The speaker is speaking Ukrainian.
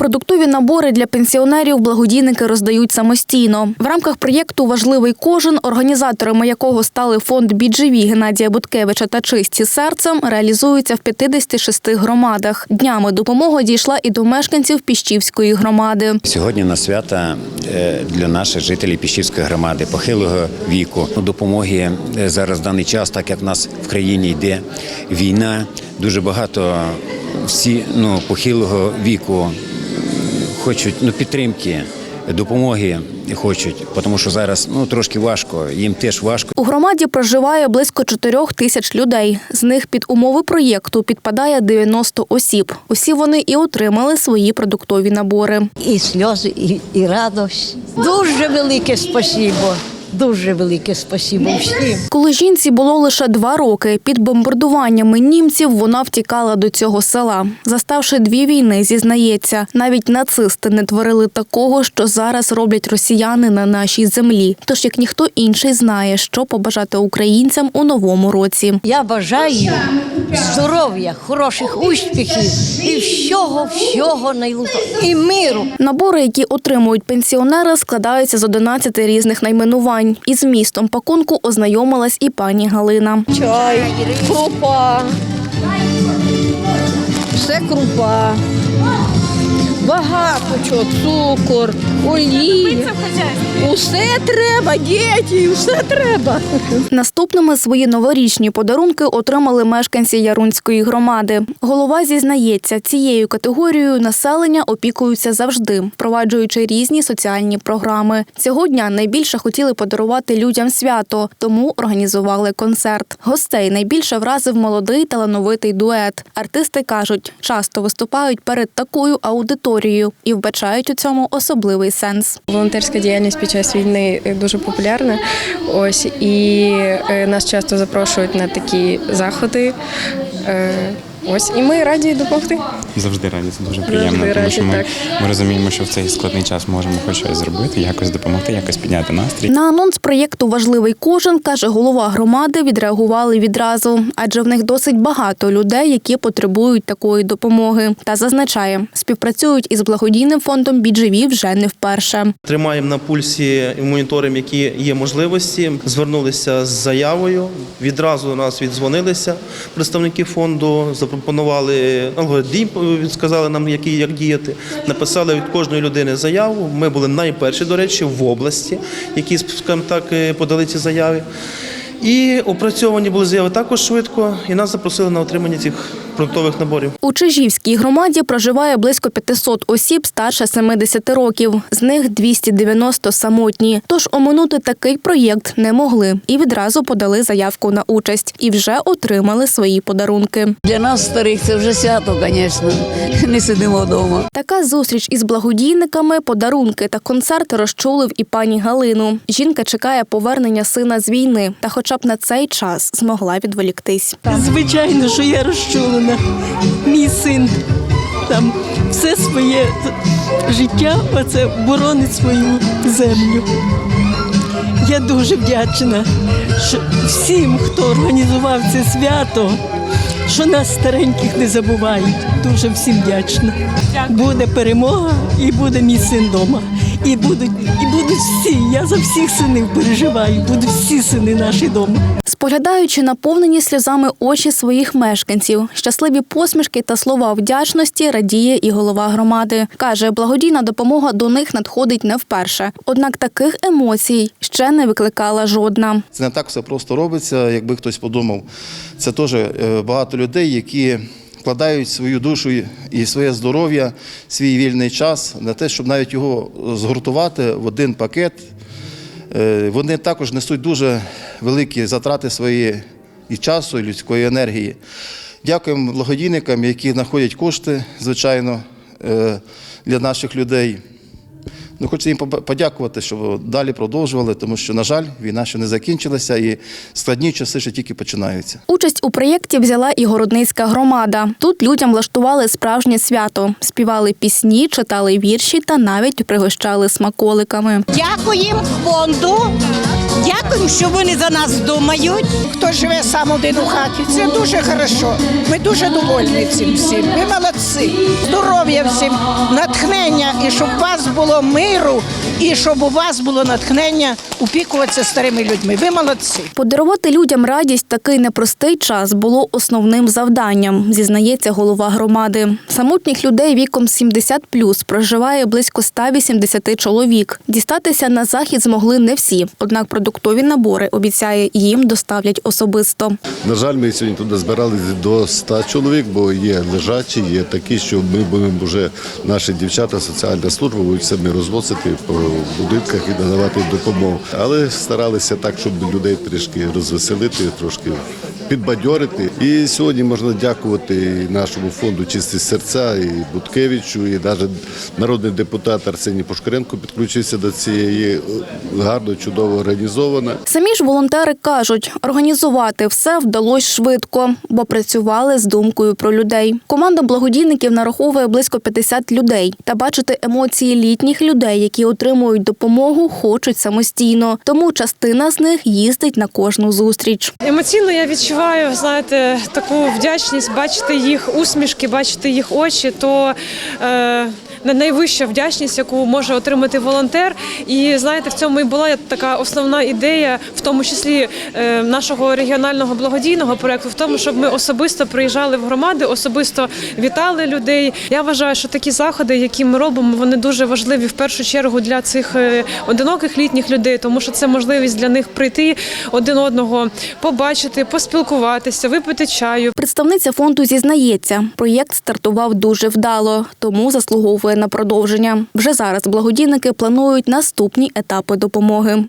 Продуктові набори для пенсіонерів благодійники роздають самостійно. В рамках проєкту Важливий кожен, організаторами якого стали фонд «Біджеві» Геннадія Буткевича та Чисті серцем, реалізуються в 56 громадах. Днями допомога дійшла і до мешканців Піщівської громади. Сьогодні на свята е, для наших жителів Піщівської громади похилого віку допомоги е, зараз в даний час, так як в нас в країні йде війна, дуже багато всі ну похилого віку хочуть ну підтримки, допомоги хочуть, тому що зараз ну трошки важко, їм теж важко. У громаді проживає близько 4 тисяч людей. З них під умови проєкту підпадає 90 осіб. Усі вони і отримали свої продуктові набори. і сльози, і, і радость. Дуже велике спасибо. Дуже велике спасибо всім. Коли жінці було лише два роки, під бомбардуваннями німців вона втікала до цього села. Заставши дві війни, зізнається, навіть нацисти не творили такого, що зараз роблять росіяни на нашій землі. Тож як ніхто інший знає, що побажати українцям у новому році. Я бажаю здоров'я, хороших успіхів і всього, всього найлучшого. І миру. Набори, які отримують пенсіонери, складаються з 11 різних найменувань. Із містом пакунку ознайомилась і пані Галина. чай, крупа. Все крупа. Багато чого, цукор, олія. Усе треба, діти, усе треба. Наступними свої новорічні подарунки отримали мешканці Ярунської громади. Голова зізнається, цією категорією населення опікуються завжди, впроваджуючи різні соціальні програми. Цього дня найбільше хотіли подарувати людям свято, тому організували концерт. Гостей найбільше вразив молодий талановитий дует. Артисти кажуть, часто виступають перед такою аудиторією і вбачають у цьому особливий сенс. Волонтерська діяльність під час війни дуже популярна. Ось і е, нас часто запрошують на такі заходи. Ось і ми раді допомогти. Завжди раді, це дуже приємно, тому раді, що ми, так. ми розуміємо, що в цей складний час можемо хоч щось зробити, якось допомогти, якось підняти настрій. На анонс проєкту Важливий кожен каже голова громади. Відреагували відразу, адже в них досить багато людей, які потребують такої допомоги. Та зазначає, співпрацюють із благодійним фондом «Біджеві» вже не вперше. Тримаємо на пульсі і моніторимо, які є можливості. Звернулися з заявою. Відразу нас віддзвонилися представники фонду, запропонували алгоритм, сказали нам, які як діяти. Написали від кожної людини заяву. Ми були найперші, до речі, в області, які скажімо так е, подали ці заяви. І опрацьовані були заяви також швидко, і нас запросили на отримання цих продуктових наборів. У Чижівській громаді проживає близько 500 осіб старше 70 років. З них 290 самотні. Тож оминути такий проєкт не могли і відразу подали заявку на участь і вже отримали свої подарунки. Для нас старих це вже свято, звісно. Не сидимо вдома. Така зустріч із благодійниками, подарунки та концерт розчулив і пані Галину. Жінка чекає повернення сина з війни, та хоча б на цей час змогла відволіктись. Звичайно, що я розчулена. Мій син там все своє життя оце боронить свою землю. Я дуже вдячна що всім, хто організував це свято, що нас стареньких не забувають. Дуже всім вдячна. Буде перемога і буде мій син вдома. І будуть, і будуть всі. Я за всіх синів переживаю. Будуть всі сини наші вдома. Споглядаючи наповнені сльозами очі своїх мешканців, щасливі посмішки та слова вдячності радіє і голова громади. Каже, благодійна допомога до них надходить не вперше. Однак таких емоцій ще не викликала жодна. Це не так все просто робиться, якби хтось подумав. Це теж е, багато людей, які вкладають свою душу і своє здоров'я, свій вільний час на те, щоб навіть його згуртувати в один пакет. Е, Вони також несуть дуже великі затрати свої і часу, і людської енергії. Дякуємо благодійникам, які знаходять кошти, звичайно, е, для наших людей. Ну, хочу їм поба- подякувати, що далі продовжували, тому що, на жаль, війна ще не закінчилася і складні часи ще тільки починаються. Участь у проєкті взяла і городницька громада. Тут людям влаштували справжнє свято, співали пісні, читали вірші та навіть пригощали смаколиками. Дякуємо фонду Дякую, що вони за нас думають. Хто живе сам один у хаті, це дуже хорошо. Ми дуже довольні цим всім. Ви молодці. Здоров'я всім, натхнення, і щоб вас було миру, і щоб у вас було натхнення опікуватися старими людьми. Ви молодці. Подарувати людям радість такий непростий час було основним завданням, зізнається голова громади. Самотніх людей віком 70+, проживає близько 180 чоловік. Дістатися на захід змогли не всі, однак продуктові набори, обіцяє, їм доставлять особисто. На жаль, ми сьогодні туди збирали до 100 чоловік, бо є лежачі, є такі, що ми будемо вже наші дівчата, соціальна служба будуть самі розвозити по будинках і надавати допомогу. Але старалися так, щоб людей трішки розвеселити, трошки підбадьорити. І сьогодні можна дякувати нашому фонду Чисті серця і Буткевичу, і навіть народний депутат Арсеній Пушкаренко підключився до цієї е, гарно, чудово організовано. Самі ж волонтери кажуть, організувати все вдалося швидко, бо працювали з думкою про людей. Команда благодійників нараховує близько 50 людей. Та бачити емоції літніх людей, які отримують допомогу, хочуть самостійно. Тому частина з них їздить на кожну зустріч. Емоційно я відчуваю, знаєте, таку вдячність бачити їх усмішки, бачити їх очі. То е, найвища вдячність, яку може отримати волонтер. І знаєте, в цьому і була така основна ідея, в тому числі е, нашого регіонального благодійного проекту, в тому, щоб ми особисто приїжджали в громади, особисто вітали людей. Я вважаю, що такі заходи, які ми робимо, вони дуже важливі в першу чергу для цих е, одиноких літніх людей, тому що це можливість для них прийти один одного, побачити, поспілкуватися, випити чаю. Представниця фонду зізнається, проєкт стартував дуже вдало, тому заслуговує на продовження. Вже зараз благодійники планують наступні етапи допомоги.